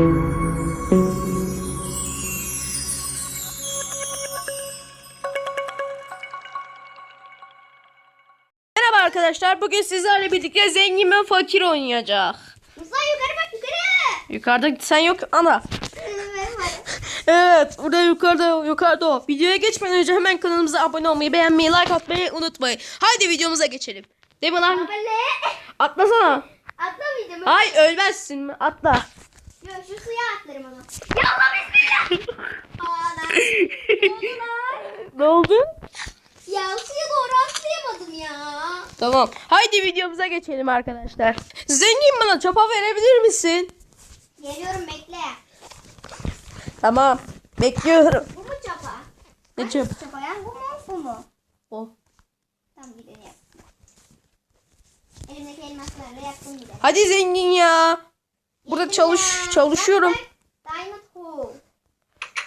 Merhaba arkadaşlar. Bugün sizlerle birlikte zengin ve fakir oynayacak. Musa yukarı bak yukarı. Yukarıda sen yok ana. Evet, burada yukarıda yukarıda o. Videoya geçmeden önce hemen kanalımıza abone olmayı beğenmeyi like atmayı unutmayın. Haydi videomuza geçelim. Değil mi lan? Atlasana. Atlamayacağım. Ay ölmezsin mi? Atla. Yo, şu suya atlarım onu. Ya Allah bismillah. Aa, lan. Ne oldu lan? Ne oldu? Ya suya doğru atlayamadım ya. Tamam. Haydi videomuza geçelim arkadaşlar. Zengin bana çapa verebilir misin? Geliyorum bekle. Tamam. Bekliyorum. Bu mu çapa? Ne Hangisi çapa? çapa ya? Bu mu bu mu? O. Tamam gidelim. Elimdeki elmaslarla yaktım bir de. Hadi zengin ya. Burada çalış çalışıyorum. Diamond hole.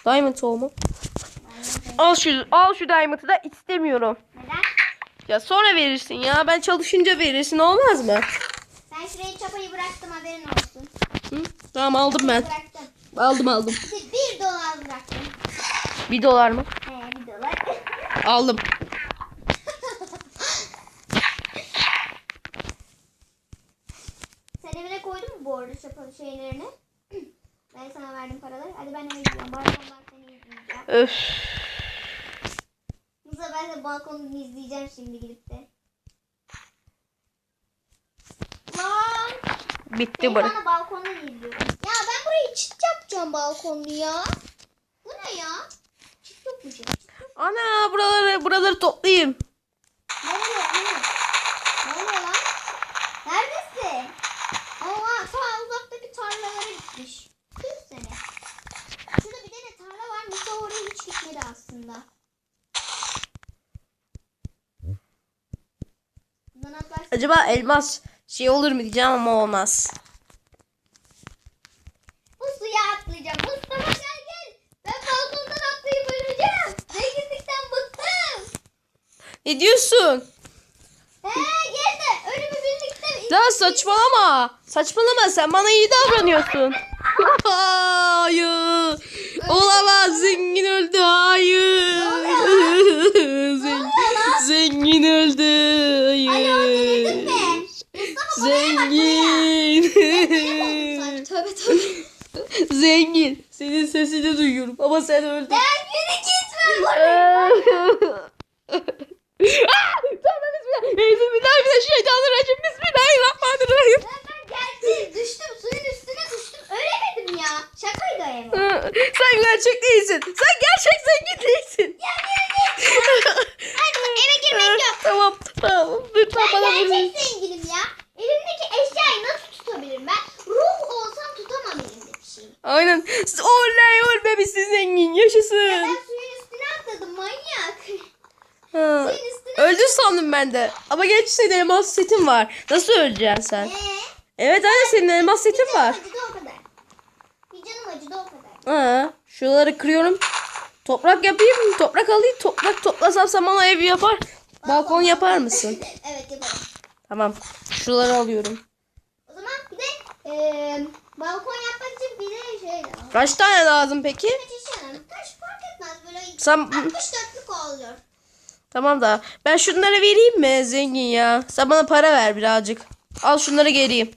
Diamond hole. Al şu al şu diamond'ı da istemiyorum. Neden? Ya sonra verirsin ya. Ben çalışınca verirsin olmaz mı? Ben şuraya çapayı bıraktım haberin olsun. Hı? Tamam aldım ben. Bıraktım. Aldım aldım. Bir dolar bıraktım. Bir dolar mı? He bir dolar. Aldım. Sen evine koydun mu bu arada şapa şeylerini? ben sana verdim paraları. Hadi ben eve gidiyorum. Balkondan seni izleyeceğim. Öf. Musa ben de balkondan izleyeceğim şimdi gidip de. Lan! Bitti bura. bana balkondan izliyorum. Ya ben burayı çit yapacağım balkonlu ya. Bu ne ya? Çit çit? Ana buraları buraları toplayayım. Ne oluyor? Ne oluyor? Ne oluyor lan? Neredesin? Aa, ta uzaktaki tarlalara gitmiş. Tüh seni. Şurada bir tane tarla var. Musa oraya hiç gitmedi aslında. Acaba elmas şey olur mu diyeceğim ama olmaz. Bu suya atlayacağım. Mustafa gel gel. Ben balkondan atlayıp öleceğim. Zenginlikten bıktım. Ne diyorsun? He gel de ölümü Ya saçmalama. Saçmalama sen bana iyi davranıyorsun. Hayır. Olamaz zengin öldü. Hayır. Zengin, zengin öldü. Hayır. Zengin. Tövbe tövbe. Zengin. Senin sesini duyuyorum ama sen öldün. Ben yürü gitme buraya. Tövbe bismillah. Bismillahirrahmanirrahim. Bismillahirrahmanirrahim. Ben, ben gerçi düştüm suyun üstüne düştüm. Ölemedim ya. Şakaydı o Emo. Sen gerçek değilsin. Sen gerçek zengin değilsin. Ya yürü git. Hadi eve girmek yok. tamam tamam. Lütfen Ben bana bunu. gerçek zenginim ya. Elimdeki eşyayı nasıl tutabilirim ben? Ruh olsam tutamam elimdeki şeyi. Aynen. Oley ölmemişsin zengin. Ya Yaşasın. ben suyun üstüne atladım manyak. Ha. Öldün sandım ben de. Ama geç senin elmas setin var. Nasıl öleceksin sen? Eee? Evet anne senin elmas setin var. acıdı o kadar. Bir canım acıdı o kadar. Ha. Şuraları kırıyorum. Toprak yapayım mı? Toprak alayım. Toprak toplasam sen bana ev yapar. Balkon yapar mısın? evet yaparım. Tamam. Şuraları alıyorum. O zaman bir de eee balkon yapmak için bir de şey lazım. Kaç tane lazım peki? Kaç? Kaç fark etmez böyle Sen 64'lük oluyor. tamam da ben şunları vereyim mi zengin ya? Sen bana para ver birazcık. Al şunları geleyim.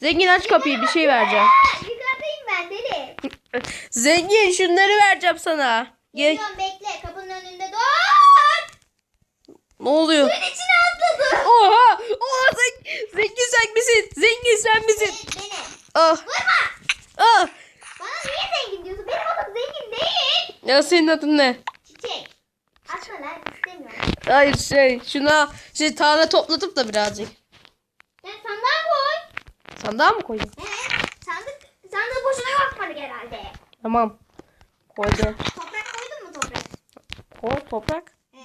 Zengin aç kapıyı bir şey vereceğim. Yukarıdayım ben deli. Zengin şunları vereceğim sana. Gel. Geliyorum bekle kapının önünde dur. Ne oluyor? Suyun içine atladı. Oha! Oha zengin, zengin sen misin? Zengin sen misin? Be- Benim. Ah! Vurma. Ah! Bana niye zengin diyorsun? Benim adım zengin değil. Ya senin adın ne? Çiçek. Atma lan istemiyorum. Hayır şey şuna şey tane toplatıp da birazcık. Sen sandığa koy. Sandığa mı koyayım? Evet. Sandık, sandığı boşuna yapmadık herhalde. Tamam. Koydum. Toprak koydun mu toprak? Koy toprak. Ee,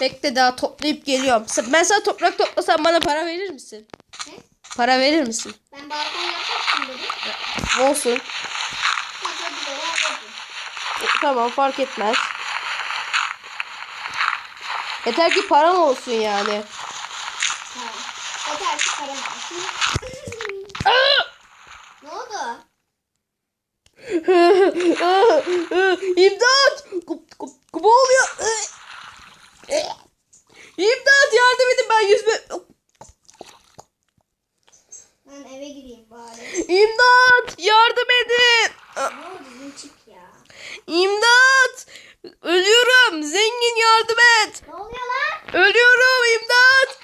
Bekle daha toplayıp geliyorum. Ben sana toprak toplasam bana para verir misin? ne? Para verir misin? Ben balkon yapacaktım dedim. Olsun. Verdim. Tamam fark etmez. Yeter ki paran olsun yani. Tamam. Yeter ki param olsun. ne oldu? İmdat! Kup, kup, kup oluyor. Ee, ee. İmdat yardım edin ben yüzme... Bari. İmdat yardım edin. Ne oldu düzgün çık ya. İmdat! Ölüyorum. Zengin yardım et. Ne oluyor lan? Ölüyorum imdat.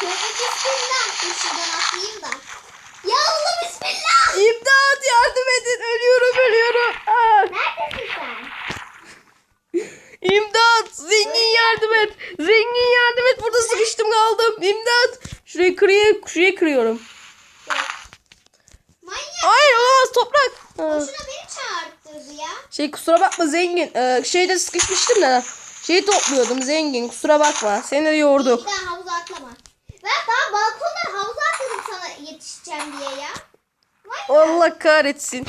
Tövbe bismillah. Dur şuradan atlayayım da. Ya Allah bismillah. İmdat yardım edin. Ölüyorum ölüyorum. Aa, Neredesin sen? İmdat! Zengin yardım et. Zengin yardım et. Burada sıkıştım kaldım. Şurayı kırıyor, şurayı kırıyorum. Manyak. Hayır olamaz toprak. Ha. Boşuna beni çağırttırdı ya. Şey kusura bakma zengin. Ee, şeyde sıkışmıştım da. Şeyi topluyordum zengin. Kusura bakma. Seni de Bir yorduk. daha havuza atlama. Ben daha balkondan havuza atladım sana yetişeceğim diye ya. Vay. Allah kahretsin.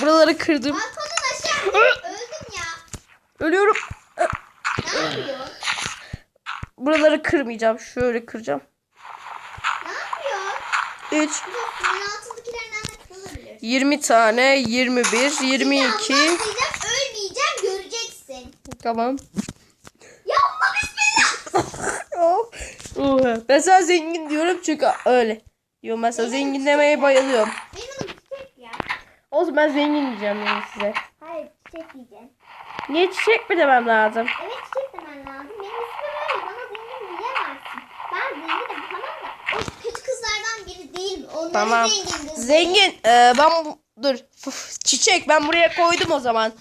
Buraları kırdım. Balkondan aşağı. Öldüm ya. Ölüyorum. Ne yapıyor? Buraları kırmayacağım. Şöyle kıracağım. Ne yapıyor? 3, Bu suyun altındakilerinden de kırılabilir. 20 tane, 21, 22. Şimdi atlayacağım, ölmeyeceğim, göreceksin. Tamam. Ya Allah bismillah. Ben sana zengin diyorum çünkü öyle. Diyorum mesela zengin demeye bayılıyorum. Benim çiçek ya. Olsun ben zengin diyeceğim yani size. Hayır çiçek diyeceğim. Niye çiçek mi demem lazım? Evet çiçek demen lazım. Benim ismim öyle. Bana zengin diyemezsin. Ben zenginim tamam mı? O kötü kızlardan biri değil mi? Onları Tamam. zengin kız. Zengin. e, ben bu- dur. Fıf, çiçek ben buraya koydum o zaman.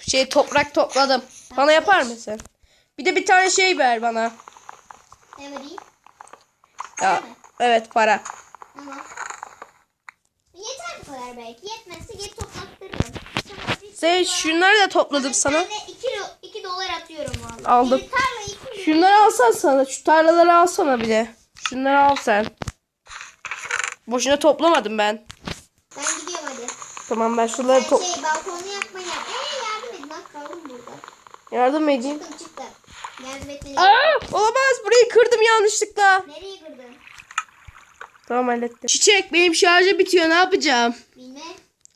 Şey toprak topladım. Bana yapar mısın? Bir de bir tane şey ver bana. Ne vereyim? Ya, evet para. Tamam. Yeter bu kadar belki. Yetmezse geri toplattırırım. Sana Sen şunları da topladım sana. Ben de 2 dolar atıyorum vallahi. Aldım. Bir tarla 2 Şunları alsan sana. Şu tarlaları alsana bir de. Şunları al sen. Boşuna toplamadım ben. Ben gidiyorum hadi. Tamam ben şunları Ben top... şey balkonu yapmaya. Eee yardım edin lan kaldım burada. Yardım mı edeyim? Çıktım çıktım. Yardım etmeni. Aa, olamaz burayı kırdım yanlışlıkla. Nereye kırdın? Tamam hallettim. Çiçek benim şarjı bitiyor ne yapacağım? Bilmem.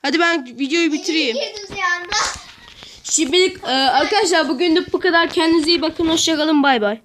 Hadi ben videoyu bitireyim. Nereye girdim bir anda? Şimdilik e, arkadaşlar bugünlük bu kadar. Kendinize iyi bakın. Hoşçakalın. Bay bay.